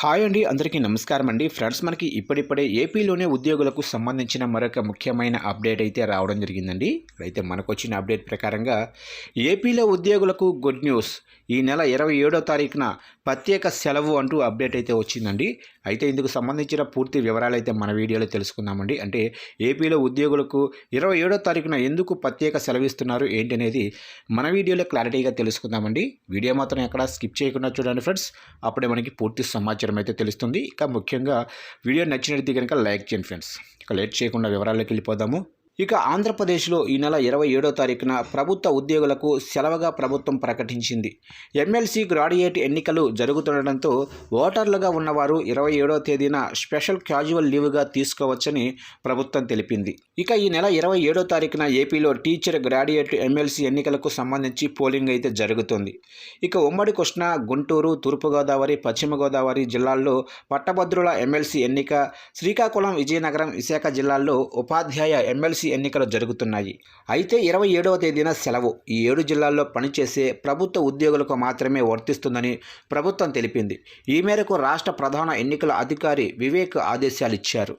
Hi అండి అందరికీ నమస్కారం అండి. ఫ్రెండ్స్ మనకి ఇప్పుడిప్పుడే ఏపీలోనే ఉద్యోగులకు సంబంధించిన మరొక ముఖ్యమైన అప్డేట్ అయితే రావడం జరిగిందండి. అయితే మనకు వచ్చిన అప్డేట్ ప్రకారంగా ఏపీలో ఉద్యోగులకు గుడ్ న్యూస్. ఈ నెల ఇరవై ఏడో తారీఖున ప్రత్యేక సెలవు అంటూ అప్డేట్ అయితే వచ్చిందండి. అయితే ఇందుకు సంబంధించిన పూర్తి వివరాలు అయితే మన వీడియోలో తెలుసుకుందామండి. అంటే ఏపీలో ఉద్యోగులకు ఇరవై ఏడో తారీఖున ఎందుకు ప్రత్యేక సెలవు ఇస్తున్నారు ఏంటి అనేది మన వీడియోలో క్లారిటీగా తెలుసుకుందామండి. వీడియో మాత్రం ఎక్కడ స్కిప్ చేయకుండా చూడండి ఫ్రెండ్స్. అప్పుడే మనకి పూర్తి సమాచారం అయితే తెలుస్తుంది. ఇక ముఖ్యంగా వీడియో నచ్చినట్టు కనుక లైక్ చేయండి ఫ్రెండ్స్. ఇక లేట్ చేయకుండా వివరాల్లోకి వెళ్ళిపోదాము. ఇక ఆంధ్రప్రదేశ్లో ఈ నెల ఇరవై ఏడో తారీఖున ప్రభుత్వ ఉద్యోగులకు సెలవుగా ప్రభుత్వం ప్రకటించింది. ఎమ్మెల్సీ గ్రాడ్యుయేట్ ఎన్నికలు జరుగుతుండటంతో ఓటర్లుగా ఉన్నవారు ఇరవై ఏడో తేదీన స్పెషల్ క్యాజువల్ లీవ్గా తీసుకోవచ్చని ప్రభుత్వం తెలిపింది. ఇక ఈ నెల ఇరవై ఏడో తారీఖున ఏపీలో టీచర్ గ్రాడ్యుయేట్ ఎమ్మెల్సీ ఎన్నికలకు సంబంధించి పోలింగ్ అయితే జరుగుతుంది. ఇక ఉమ్మడి కృష్ణా గుంటూరు తూర్పుగోదావరి పశ్చిమ గోదావరి జిల్లాల్లో పట్టభద్రుల ఎమ్మెల్సీ ఎన్నిక శ్రీకాకుళం విజయనగరం విశాఖ జిల్లాల్లో ఉపాధ్యాయ ఎమ్మెల్సీ ఎన్నికలు జరుగుతున్నాయి. అయితే ఇరవై ఏడవ తేదీన సెలవు. ఈ ఏడు జిల్లాల్లో పనిచేసే ప్రభుత్వ ఉద్యోగులకు మాత్రమే వర్తిస్తుందని ప్రభుత్వం తెలిపింది. ఈ మేరకు రాష్ట్ర ప్రధాన ఎన్నికల అధికారి వివేక్ ఆదేశాలు ఇచ్చారు